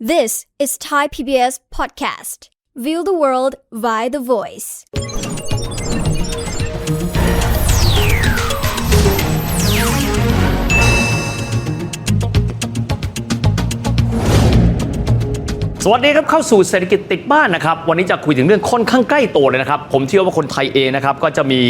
This is Thai PBS Podcast. View the world via the voice. สวัสดีครับเข้าสู่เศรษฐกิจติดบ้านนะครับ วันนี้จะคุยถึงเรื่องค่อนข้างใกล้ตัวเลยนะครับ ผมเชื่อว่าคนไทยเองนะครับก็จะมี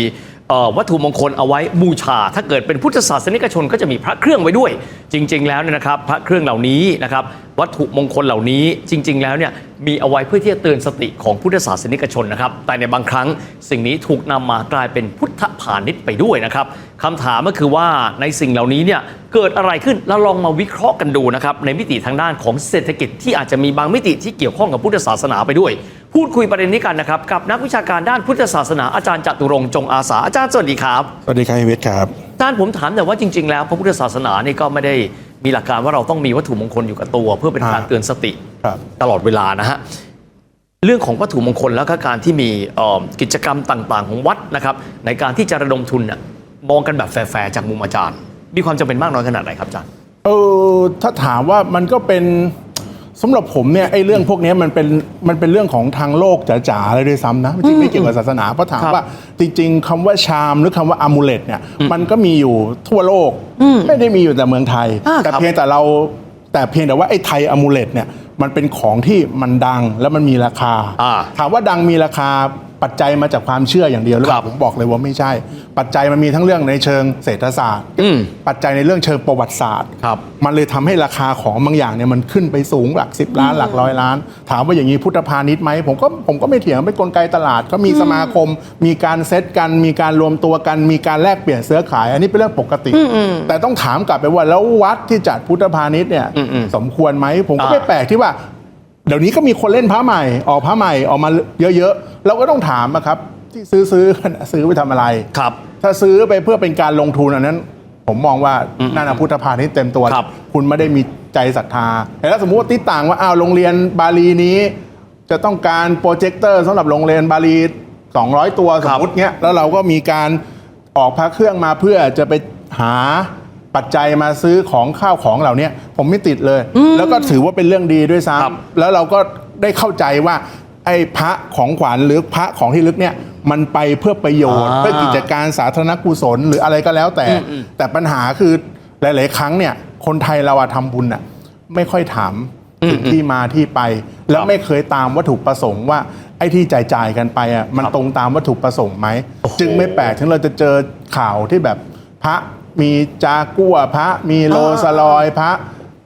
วัตถุมงคลเอาไว้บูชา ถ้าเกิดเป็นพุทธศาสนิกชนก็จะมีพระเครื่องไว้ด้วย จริง ๆ แล้วเนี่ยนะครับ พระเครื่องเหล่านี้นะครับ วัตถุมงคลเหล่านี้จริง ๆ แล้วเนี่ยมีเอาไว้เพื่อที่จะเตือนสติของพุทธศาสนิกชนนะครับ แต่ในบางครั้งสิ่งนี้ถูกนำมากลายเป็นพุทธพาณิชย์ไปด้วยนะครับคำถามก็คือว่าในสิ่งเหล่านี้เนี่ยเกิดอะไรขึ้นแล้วลองมาวิเคราะห์กันดูนะครับในมิติทางด้านของเศรษฐกิจที่อาจจะมีบางมิติที่เกี่ยวข้องกับพุทธศาสนาไปด้วย พูดคุยประเด็นนี้กันนะครับ กับนักวิชาการด้านพุทธศาสนาอาจารย์จตุรงค์จงอาสาอาจารย์สวัสดีครับสวัสดีครับเวทครับอาจารย์ผมถามแต่อยว่าจริง ๆ แล้วพระพุทธศาสนานี่ก็ไม่ได้มีหลักการว่าเราต้องมีวัตถุมงคลอยู่กับตัว เพื่อเป็นการอ่าเตือนสติครับตลอดเวลานะฮะเรื่องของวัตถุมงคลแล้วก็การที่มีเอ่อกิจกรรมต่าง ๆ ของวัดนะครับ ในการที่จะระดมทุนน่ะมองกันแบบแฟร์ๆจากมุมอาจารย์ มีความจำเป็นมากน้อยขนาดไหนครับอาจารย์เออถ้าถามว่ามันก็เป็น สำหรับผมเนี่ยไอ้เรื่องพวกเนี้ยมันเป็นมันเป็นเรื่องของทางโลกจ๋าๆเลยด้วยซ้ำนะจริงๆไม่เกี่ยวกับศาสนาเพราะถามครับว่าจริงๆคำว่าชามหรือคำว่าอามูเลตเนี่ยมันก็มีอยู่ทั่วโลก ไม่ได้มีอยู่แต่เมืองไทยอ่าแต่ครับเพียงแต่เราแต่เพียงแต่ว่าไอ้ไทยอามูเลตเนี่ยมันเป็นของที่มันดังแล้วมันมีราคาอ่าถามว่าดังมีราคา ปัจจัยมาจากความเชื่ออย่างเดียวหรือเปครัล่าบผมบอกเลยว่าไม่ใช่ ปัจจัยมันมีทั้งเรื่องในเชิงเศรษฐศาสตร์อืมปัจจัยในเรื่องเชิงประวัติศาสตร์ครับมันเลยทำให้ราคาของบางอย่างเนี่ยมันขึ้นไปสูงหลัก 10 ล้านหลักร้อยล้าน ถามว่าอย่างนี้พุทธพาณิชย์ไหมผมก็ผมก็ไม่เถียงเป็นกลไกตลาด ก็มีสมาคม มีการเซตกัน มีการรวมตัวกัน มีการแลกเปลี่ยนซื้อขาย อันนี้เป็นเรื่องปกติ แต่ต้องถามกลับไปว่าแล้ววัดที่จัดพุทธพาณิชย์เนี่ยอืมสมควรไหมผมก็อ่าไม่แปลกที่ว่า เดี๋ยวนี้ก็มีคนเล่นพระใหม่ออกพระใหม่ออกมาเยอะๆเราก็ต้องถามอะครับที่ซื้อซื้อกันซื้อไปทำอะไรครับ ถ้าซื้อไปเพื่อเป็นการลงทุนอันนั้น ผมมองว่านั่นนะพุทธพาณิชย์เต็มตัวครับคุณไม่ได้มีใจศรัทธาแต่ถ้าสมมติว่าติดต่างว่าอ้าวโรงเรียนบาลีนี้ จะต้องการโปรเจคเตอร์สำหรับโรงเรียนบาลี 200 ตัวสมมติเนี้ยแล้วเราก็มีการออกพระเครื่องมาเพื่อจะไปหา ปัจจัยมาซื้อของข้าวของเหล่านี้ผมไม่ติดเลย แล้วก็ถือว่าเป็นเรื่องดีด้วยซ้ครับำแล้วเราก็ได้เข้าใจว่าไอ้พระของขวัญหรือพระของที่ลึกเนี่ยมันไปเพื่อประโยชน์อ่าเพื่อกิจการสาธารณกุศลหรืออะไรก็แล้วแต่ แต่ปัญหาคือหลาย ๆ ครั้งเนี่ยคนไทยเราอะทำบุญอะไม่ค่อยถามถึงที่มาที่ไป แล้วไม่เคยตามวัตถุประสงค์ว่าไอ้ที่จ่ายจ่ายๆกันไปอะมันครับตรงตามวัตถุประสงค์ไหมโอ้โหจึงไม่แปลกถึงเราจะเจอข่าวที่แบบพระ มีจากัวพระมีโลสลอยพระ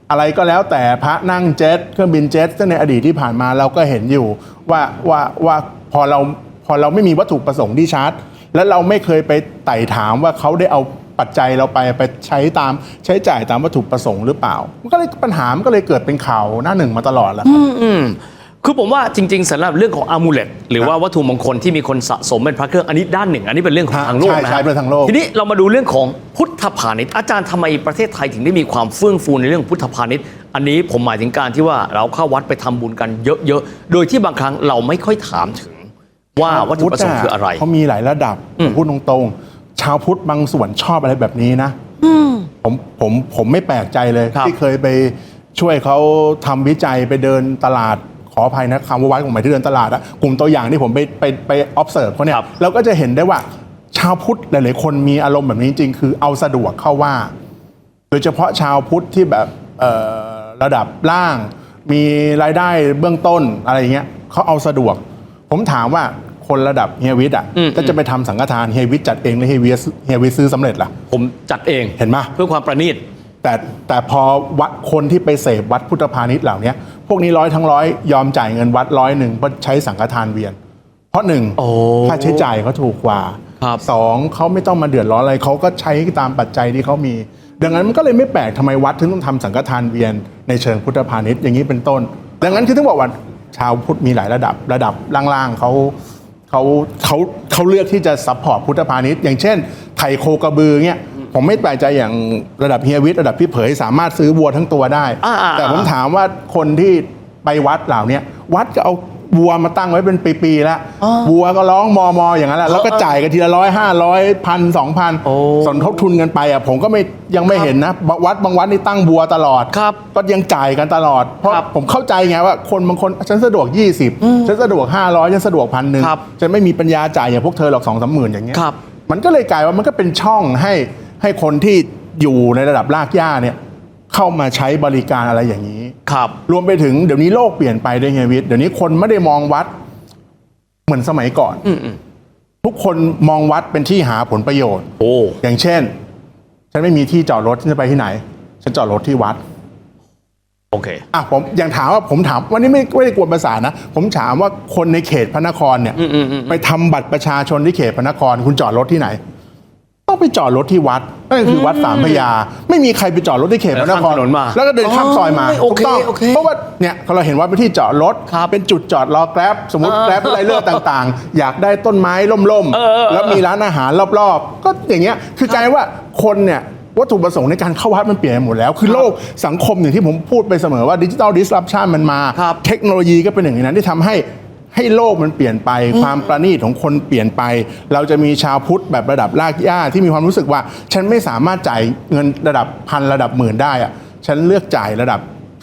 อะไรก็แล้วแต่พระนั่งเจ็ตเครื่องบินเจ็ตซึ่งในอดีตที่ผ่านมาเราก็เห็นอยู่ว่าว่าว่าพอเราพอเราไม่มีวัตถุประสงค์ที่ชัด แล้วเราไม่เคยไปไต่ถามว่าเขาได้เอาปัจจัยเราไปไปใช้ตามใช้จ่ายตามวัตถุประสงค์หรือเปล่า มันก็เลยปัญหามันก็เลยเกิดเป็นข่าวหน้าหนึ่งมาตลอดแล้วครับ คือผมว่าจริง ๆสำหรับเรื่องของอามูเลตหรือว่าวัตถุมงคลที่มีคนสะสมเป็นพระเครื่องอันนี้ด้านหนึ่ง อันนี้เป็นเรื่องของฮะทางโลกใช่นะใช่เป็นทางโลก ทีนี้เรามาดูเรื่องของพุทธพาณิชย์อาจารย์ทำไมประเทศไทยถึงได้มีความเฟื่องฟูในเรื่องพุทธพาณิชย์อันนี้ผมหมายถึงการที่ว่าเราเข้าวัดไปทำบุญกันเยอะๆโดยที่บางครั้งเราไม่ค่อยถามถึง ว่าวัตถุประสงค์คืออะไร เขามีหลายระดับอืมผมพูดตรงๆ ชาวพุทธบางส่วนชอบอะไรแบบนี้นะผมผมผมไม่แปลกใจเลย ครับที่เคยไปช่วยเขาทำวิจัยไปเดินตลาด ขออภัยนะคำว่าวัดของหมายที่เดินตลาดอะกลุ่มตัวอย่างที่ผมไปไปไป observe เขาเนี่ยครับเราก็จะเห็นได้ว่าชาวพุทธหลาย ๆ คนมีอารมณ์แบบนี้จริง ๆ คือเอาสะดวกเข้าว่า โดยเฉพาะชาวพุทธที่แบบเอ่อระดับล่าง มีรายได้เบื้องต้นอะไรอย่างเงี้ยเขาเอาสะดวก ผมถามว่าคนระดับเฮียวิทย์อะอืมถ้าจะไปทำสังฆทานเฮียวิทย์จัดเองหรือเฮียวิทย์เฮียวิทย์ซื้อสำเร็จล่ะ ผมจัดเองเห็นไหมเพื่อความประณีต แต่แต่พอวัดคนที่ไปเสพวัดพุทธพาณิชย์เหล่าเนี้ยพวกนี้ร้อยทั้งร้อยยอมจ่ายเงินวัดร้อยหนึ่งเพราะใช้สังฆทานเวียน เพราะหนึ่งโอ้ค่าใช้จ่ายเขาถูกกว่าครับสองเขาไม่ต้องมาเดือดร้อนอะไรเขาก็ใช้ตามปัจจัยที่เขามี ดังนั้นมันก็เลยไม่แปลกทำไมวัดถึงต้องทำสังฆทานเวียนในเชิงพุทธพาณิชย์อย่างนี้เป็นต้น ดังนั้นคือต้องบอกว่าชาวพุทธมีหลายระดับระดับล่างๆเขาเขาเขาเขาเลือกที่จะซัพพอร์ตพุทธพาณิชย์อย่างเช่นไถ่โคกระบือเงี้ย ผมไม่แปลกใจอย่างระดับเฮียวิทย์ระดับพี่เผยสามารถซื้อวัวทั้งตัวได้ อ่าๆๆ แต่ผมถามว่าคนที่ไปวัดเหล่าเนี้ยวัดก็เอาวัวมาตั้งไว้เป็นปีๆแล้วอ๋อวัวก็ร้องมอมออย่างนั้นแหละแล้วก็จ่ายกันทีละร้อยห้าร้อยพันสองพันโอ้สนทบทุนกันไปอะผมก็ไม่ยังไม่เห็นนะบางวัดบางวัดนี่ตั้งบัวตลอด ครับก็ยังจ่ายกันตลอด เพราะครับผมเข้าใจไงว่าคนบางคนฉันสะดวก 20ฉันสะดวก 500ฉันสะดวกพันหนึ่งครับฉันไม่มีปัญญาจ่ายอย่างพวกเธอหรอกสองสามหมื่นอย่างเงี้ย ครับ มันก็เลยกลายว่ามันก็เป็นช่องให้ ให้คนที่อยู่ในระดับรากหญ้าเนี่ยเข้ามาใช้บริการอะไรอย่างนี้ ครับ รวมไปถึงเดี๋ยวนี้โลกเปลี่ยนไปด้วยไงวิทย์เดี๋ยวนี้คนไม่ได้มองวัด เหมือนสมัยก่อน อืมอืมทุกคนมองวัดเป็นที่หาผลประโยชน์ โอ้อย่างเช่น ฉันไม่มีที่จอดรถฉันจะไปที่ไหน ฉันจอดรถที่วัด โอเค อะผมยังถามว่าผมถามวันนี้ไม่ไม่ได้กวนภาษานะ ผมถามว่าคนในเขตพระนครเนี่ย ไปทำบัตรประชาชนที่เขตพระนคร คุณจอดรถที่ไหน ต้องไปจอดรถที่วัดนั่นคือวัดสามพระยา ไม่มีใครไปจอดรถที่เขตพระนครแล้วข้ามถนนมาแล้วก็เดินข้ามซอยมาโอเคถูกต้องโอเคเพราะว่าเนี่ยเราเห็นว่าเป็นที่จอดรถครับเป็นจุดจอดรอแกร็บสมมติเออแกร็บอะไรเลือกต่างๆ อยากได้ต้นไม้ล่มเออเออๆแล้วมีร้านอาหารรอบๆ ก็อย่างเงี้ยคือกลายว่าคนเนี่ยวัตถุประสงค์ในการเข้าวัดมันเปลี่ยนไปหมดแล้ว คือโลกสังคมอย่างที่ผมพูดไปเสมอว่าดิจิ t a ลดิสล p ชันมันมาครับเทคโนโลยีก็เป็นหนึ่งในนั้นที่ทำให้ ให้โลกมันเปลี่ยนไป ความประณีตของคนเปลี่ยนไป เราจะมีชาวพุทธแบบระดับรากหญ้าที่มีความรู้สึกว่า ฉันไม่สามารถจ่ายเงินระดับพันระดับหมื่นได้อะฉันเลือกจ่ายระดับ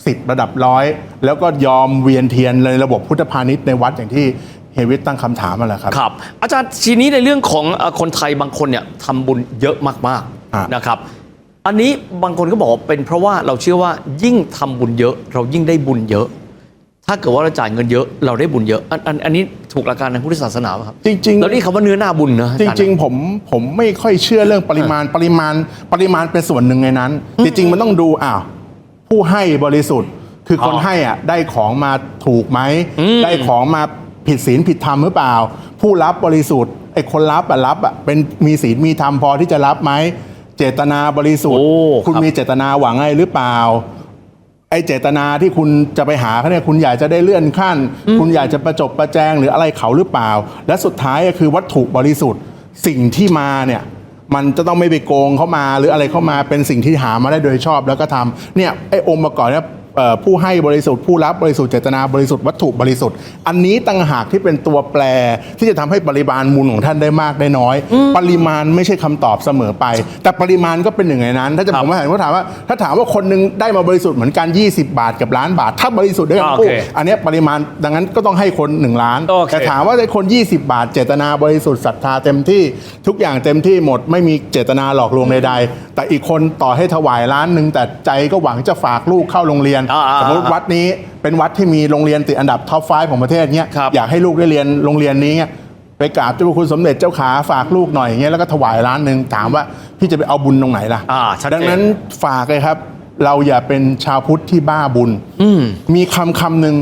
สิบระดับร้อย แล้วก็ยอมเวียนเทียนในระบบพุทธพาณิชย์ในวัดอย่างที่เฮยวิทตั้งคำถามมาแหละครับครับ อาจารย์ทีนี้ในเรื่องของเอ่อคนไทยบางคนเนี่ยทำบุญเยอะมากอะๆนะครับ อันนี้บางคนก็บอกว่าเป็นเพราะว่าเราเชื่อว่ายิ่งทำบุญเยอะ เรายิ่งได้บุญเยอะ ถ้าเกิดว่าเราจ่ายเงินเยอะเราได้บุญเยอะอันอันอันนี้ถูกหลักการในพุทธศาสนาไหมครับจริงๆ แล้วนี่คำว่าเนื้อหน้าบุญนะอาจจารย์ริงๆผมผมไม่ค่อยเชื่อเรื่องปริมาณปริมาณปริมาณเป็นส่วนหนึ่งในนั้น จริง ๆ มันต้องดูอ้าวผู้ให้บริสุทธิ์ คือคนอ๋อให้อะได้ของมาถูกไหมอืมได้ของมาผิดศีลผิดธรรมหรือเปล่า ผู้รับบริสุทธิ์ไอ้คนรับอะรับอะเป็นมีศีลมีธรรมพอที่จะรับไหมเจตนาบริสุทธิ์ โอ้คุณครับ มีเจตนาหวังอะไรหรือเปล่า ไอ้เจตนาที่คุณจะไปหาเขาเนี่ยคุณอยากจะได้เลื่อนขั้น คุณอยากจะประจบประแจงหรืออะไรเขาหรือเปล่า และสุดท้ายก็คือวัตถุบริสุทธิ์ สิ่งที่มาเนี่ยมันจะต้องไม่ไปโกงเข้ามาหรืออะไรเข้ามาเป็นสิ่งที่หามาได้โดยชอบแล้วก็ทำเนี่ยไอ้องค์ประกอบเนี่ยเอ่อ ผู้ให้บริสุทธิ์ผู้รับบริสุทธิ์เจตนาบริสุทธิ์วัตถุบริสุทธิ์ อันนี้ต่างหากที่เป็นตัวแปรที่จะทำให้ปริมาณมูลของท่านได้มากได้น้อย ปริมาณไม่ใช่คำตอบเสมอไป แต่ปริมาณก็เป็นหนึ่งในนั้น ถ้าจะครับผมว่าถามว่า ถ้าถามว่าคนหนึงได้มาบริสุทธิ์เหมือนกัน 20 บาทกับล้านบาท ถ้าบริสุทธิ์ด้วยกันอ่าคู่โอเคอันเนี้ยปริมาณดังนั้นก็ต้องให้คน 1 ล้านโอเคแต่ถามว่าไอ้คน 20 บาท เจตนาบริสุทธิ์ศรัทธาเต็มที่ทุกอย่างเต็มที่หมดไม่มีเจตนาหลอกลวงใดๆแต่อีกคนต่อให้ถวายล้านหนึ่งแต่ใจก็หวังจะฝากลูกเข้าโรงเรียนอ่าๆๆสมมติวัดนี้เป็นวัดที่มีโรงเรียนติดอันดับท็อป5ของประเทศเนี้ยครับอยากให้ลูกได้เรียนโรงเรียนนี้เงี้ยไปกราบเจ้าพระคุณสมเด็จเจ้าขาฝากลูกหน่อยอย่างเงี้ยแล้วก็ถวายล้านหนึ่งถามว่าพี่จะไปเอาบุญตรงไหนล่ะอ่าชัดเจน ดังนั้นฝากเลยครับ เราอย่าเป็นชาวพุทธที่บ้าบุญมีคำคำหนึ่ง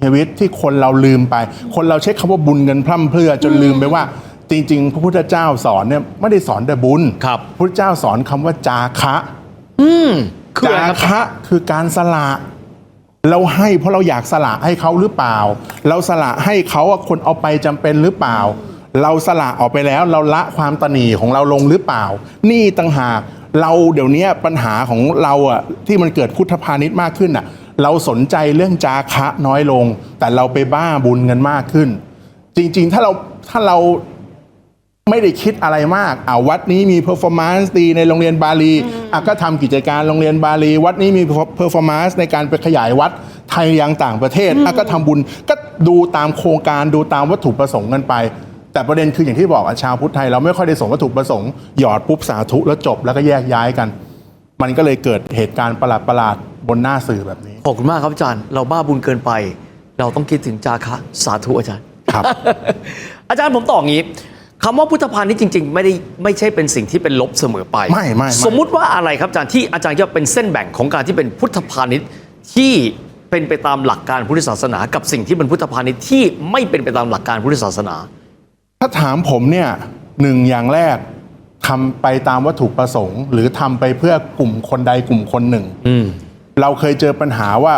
เฮยวิทที่คนเราลืมไป คนเราใช้คำว่าบุญกันพร่ำเพรื่อจนลืมไปว่า จริง ๆ พระพุทธเจ้าสอนเนี่ยไม่ได้สอนแต่บุญครับพระพุทธเจ้าสอนคำว่าจาคะ คืออะไรจาครับ คะคือการสละ เราให้เพราะเราอยากสละให้เขาหรือเปล่า เราสละให้เขาอะคนเอาไปจำเป็นหรือเปล่า เราสละออกไปแล้วเราละความตนีของเราลงหรือเปล่า นี่ต่างหากเราเดี๋ยวนี้ปัญหาของเราอะที่มันเกิดพุทธพาณิชย์มากขึ้นอะเราสนใจเรื่องจาคะน้อยลง แต่เราไปบ้าบุญกันมากขึ้น จริงๆ ถ้าเราถ้าเรา ไม่ได้คิดอะไรมากอ่าวัดนี้มีเพอร์ฟอร์มนซ์ดีในโรงเรียนบาลีอะก็ทำกิจการโรงเรียนบาลี วัดนี้มีเพอร์ฟอร์มนซ์ในการไปขยายวัดไทยยังต่างประเทศอะก็ทำบุญก็ดูตามโครงการดูตามวัตถุประสงค์กันไป แต่ประเด็นคืออย่างที่บอกอะชาวพุทธไทยเราไม่ค่อยได้สนวัตถุประสงค์หยอดปุ๊บสาธุแล้วจบแล้วก็แยกย้ายกัน มันก็เลยเกิดเหตุการณ์ประหลาดๆบนหน้าสื่อแบบนี้ขอบคุณมากครับอาจารย์ เราบ้าบุญเกินไป เราต้องคิดถึงจาคะสาธุอาจารย์ครับ อาจารย์ผมตอบงี้ คำว่าพุทธพาณิชย์จริง ๆ ไม่ได้ไม่ใช่เป็นสิ่งที่เป็นลบเสมอไปไม่ไม่ไม่ สมมุติว่าอะไรครับอาจารย์ที่อาจารย์จะเป็นเส้นแบ่งของการที่เป็นพุทธพาณิชย์ที่เป็นไปตามหลักการพุทธศาสนา กับสิ่งที่เป็นพุทธพาณิชย์ที่ไม่เป็นไปตามหลักการพุทธศาสนา ถ้าถามผมเนี่ยหนึ่งอย่างแรกทำไปตามวัตถุประสงค์ หรือทำไปเพื่อกลุ่มคนใดกลุ่มคนหนึ่ง อืม เราเคยเจอปัญหาว่า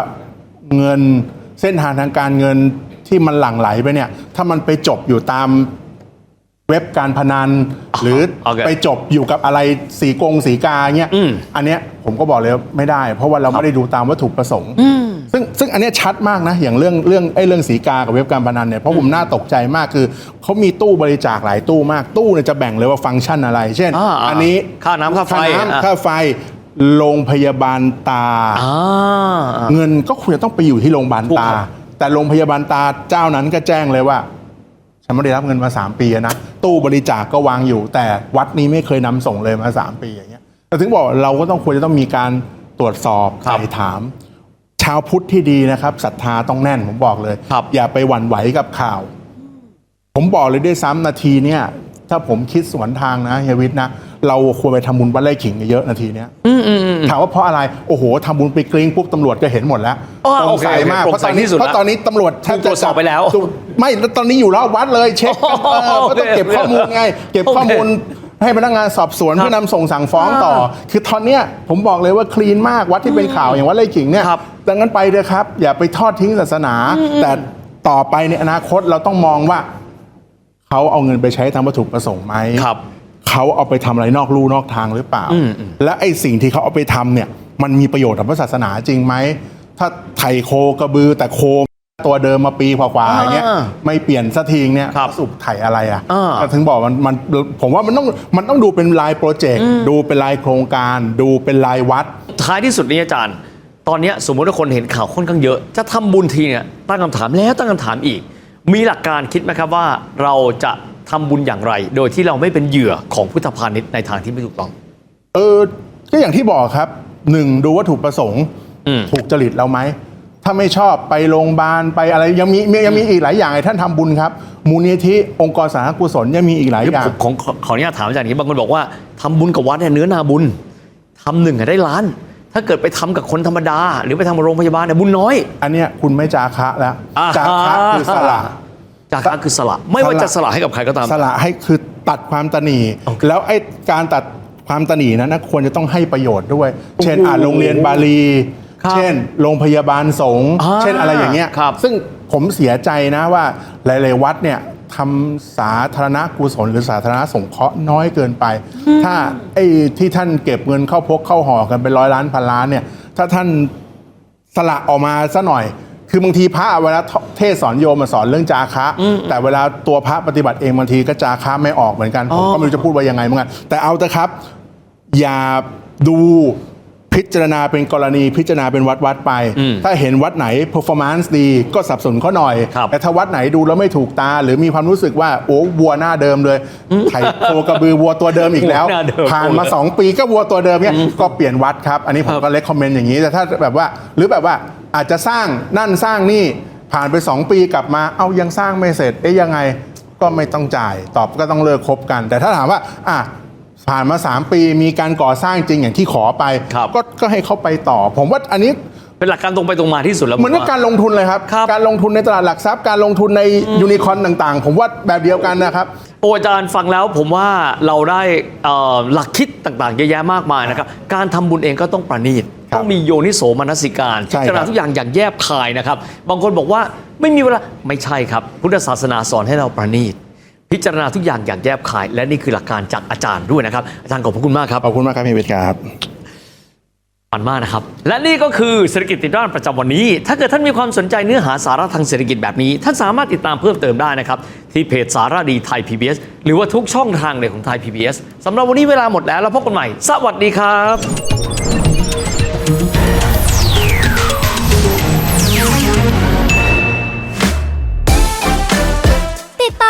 เงินเส้นทางทางการเงินที่มันหลั่งไหลไปเนี่ย ถ้ามันไปจบอยู่ตาม เว็บการพนัน หรือโอเคไปจบอยู่กับอะไรสีกงสีกาเงี้ยอืม อันเนี้ยผมก็บอกเลยว่าไม่ได้ เพราะว่าเราไม่ได้ดูตามวัตถุประสงค์ซึ่งซึ่งอันเนี้ยชัดมากนะ อย่างเรื่องเรื่องไอ้เรื่องสีกากับเว็บการพนันเนี่ยเพราะผมน่าตกใจมากคือเขามีตู้บริจาคหลายตู้มากตู้เนี่ยจะแบ่งเลยว่าฟังก์ชันอะไร เช่นอ่าอ่าอันนี้ค่าน้ำค่าไฟค่าอะน้ำค่าไฟโรงพยาบาลตา อ่า เงินก็ควรจะต้องไปอยู่ที่โรงพยาบาลถูกตา ครับแต่โรงพยาบาลตาเจ้านั้นก็แจ้งเลยว่า ฉันไม่ได้รับเงินมา 3 ปีแล้วนะตู้บริจาคก็วางอยู่ แต่วัดนี้ไม่เคยนำส่งเลยมา 3 ปีอย่างเงี้ยแต่ถึงบอกเราก็ต้องควรจะต้องมีการตรวจสอบครับไถ่ถาม ชาวพุทธที่ดีนะครับศรัทธาต้องแน่นผมบอกเลยครับอย่าไปหวั่นไหวกับข่าว ผมบอกเลยด้วยซ้ำนาทีเนี่ย ถ้าผมคิดสวนทางนะเฮียวิทย์นะ เราควรไปทำบุญวัดไร่ขิงเยอะๆนาทีเนี้ยถามว่าเพราะอะไร โอ้โหทำบุญไปกริ้งปุ๊บตำรวจก็เห็นหมดแล้วอ๋อโปร่งใสโอเคมากโปร่เพราะงใสตอนนี้ที่สุดเพราะตอนนี้ตำรวจแทบถูกตรวจสอบไปแล้วถูกไม่แล้วตอนนี้อยู่รอบวัดเลยเช็คกันเออก็ต้องเก็บข้อมูลไง เก็บข้อมูลให้พนักงานสอบสวนครับเพื่อนำส่งสั่งฟ้องต่อ คือตอนเนี้ยผมบอกเลยว่าคลีนมากวัดที่เป็นข่าวอย่างวัดไร่ขิงเนี่ยครับ ดังนั้นไปเลยครับ อย่าไปทอดทิ้งศาสนา แต่ต่อไปในอนาคตเราต้องมองว่า เขาเอาเงินไปใช้ตามวัตถุประสงค์ไหมครับเขาเอาไปทำอะไรนอกลู่นอกทางหรือเปล่า และไอ้สิ่งที่เขาเอาไปทำเนี่ย มันมีประโยชน์ต่อพระศาสนาจริงไหม ถ้าไถ่โคกระบือแต่โคตัวเดิมมาปีกว่าๆอย่างเงี้ยอ่าไม่เปลี่ยนสักทีเนี่ยครับสรุปไถ่อะไรอะอ่าก็ถึงบอกมันมันผมว่ามันต้องมันต้องดูเป็นรายโปรเจกต์ดูเป็นรายโครงการ ดูเป็นรายวัด ท้ายที่สุดนี้อาจารย์ ตอนเนี้ยสมมติว่าคนเห็นข่าวค่อนข้างเยอะ จะทำบุญทีเนี่ยตั้งคำถามแล้วตั้งคำถามอีก มีหลักการคิดไหมครับว่าเราจะทำบุญอย่างไร โดยที่เราไม่เป็นเหยื่อของพุทธพาณิชย์ในทางที่ไม่ถูกต้อง เออก็อย่างที่บอกครับหนึ่งดูวัตถุประสงค์อืมถูกจริตเราไหมถ้าไม่ชอบไปโรงพยาบาลไปอะไรยังมีมียังมีอีกหลายอย่างไอ้ท่านทำบุญครับ มูลนิธิองค์กรสาธารณกุศลยังมีอีกหลายเดี๋ยวอย่างผมของขอขออนุญาตถามอาจารย์อย่างนี้บางคนบอกว่าทำบุญกับวัดเนี่ยเนื้อนาบุญทำหนึ่งอะได้ล้าน ถ้าเกิดไปทำกับคนธรรมดา หรือไปทำกับโรงพยาบาลเนี่ยบุญน้อย อันเนี้ยคุณไม่จาคะแล้วอ่า จาคะคือสละ จากนั้นคือสละ ไม่ว่าจะสละให้กับใครก็ตาม สละให้คือตัดความตนีโอเคแล้วไอ้การตัดความตนีนั้นนะควรจะต้องให้ประโยชน์ด้วย เช่นโอ้โหอ่าโรงเรียนบาลี ครับเช่น โรงพยาบาลสงฆ์อ่าเช่นอะไรอย่างเงี้ยครับซึ่งผมเสียใจนะว่าหลาย ๆ วัดเนี่ย ทำสาธารณกุศลหรือสาธารณสงเคราะห์น้อยเกินไป ถ้าไอ้ที่ท่านเก็บเงินเข้าพกเข้าห่อกันเป็นร้อยล้านพันล้านเนี่ย ถ้าท่านสละออกมาซะหน่อย คือบางทีพระเวลาเทศสอนโยมมาสอนเรื่องจาคะ แต่เวลาตัวพระปฏิบัติเองบางทีก็จาคะไม่ออกเหมือนกันผมก็ไม่รู้จะพูดว่ายังไงเหมือนกันแต่เอาเถอะครับ อย่าดู พิจารณาเป็นกรณีพิจารณาเป็นวัดวัดๆไป ถ้าเห็นวัดไหน performance ดีก็สนับสนุนเขาหน่อยครับแต่ถ้าวัดไหนดูแล้วไม่ถูกตา หรือมีความรู้สึกว่าโอ้วัวหน้าเดิมเลยไถโคกระบือวัวตัวเดิมอีกแล้ววัวหน้าเดิมผ่านมาสองปีก็วัวตัวเดิมเนี่ยก็เปลี่ยนวัดครับ อันนี้ผมก็เล c คอมเมนต์อย่างนี้แต่ถ้าแบบว่า หรือแบบว่าอาจจะสร้างนั่นสร้างนี่ผ่านไป 2 ปีกลับมาเอายังสร้างไม่เสร็จเอ๊ยยังไงก็ไม่ต้องจ่าย ตอบก็ต้องเลิกคบกัน แต่ถ้าถามว่าอะ ผ่านมา 3 ปีมีการก่อสร้างจริงอย่างที่ขอไป ครับ ก็ก็ให้เขาไปต่อ ผมว่าอันนี้ เป็นหลักการตรงไปตรงมาที่สุดแล้ว เหมือนกับผว่การลงทุนเลยครับ ครับ การลงทุนในตลาดหลักทรัพย์ การลงทุนในยูนิคอร์นต่างๆ ผมว่าแบบเดียวกันนะครับ โอ้อาจารย์ฟังแล้วผมว่าเราได้เอ่อหลักคิดต่างๆเยอะแยะมากมายนะครับ การทำบุญเองก็ต้องประณีต ครับต้องมีโยนิโสมนสิการใช่พิจารณาครับทุกอย่างอย่างแยบคายนะครับ บางคนบอกว่าไม่มีเวลา ไม่ใช่ครับ พุทธศาสนาสอนให้เราประณีต พิจารณาทุกอย่างอย่างแยบคาย และนี่คือหลักการจากอาจารย์ด้วยนะครับ อาจารย์ขอบพระคุณมากครับขอบคุณมากครับพี่วิทย์ครับมันมากนะครับ และนี่ก็คือเศรษฐกิจติดบ้านประจำวันนี้ ถ้าเกิดท่านมีความสนใจเนื้อหาสาระทางเศรษฐกิจแบบนี้ ท่านสามารถติดตามเพิ่มเติมได้นะครับ ที่เพจสาระดีไทย PBS หรือว่าทุกช่องทางเลยของไทย PBS สำหรับวันนี้เวลาหมดแล้วแล้วพบกันใหม่ สวัสดีครับ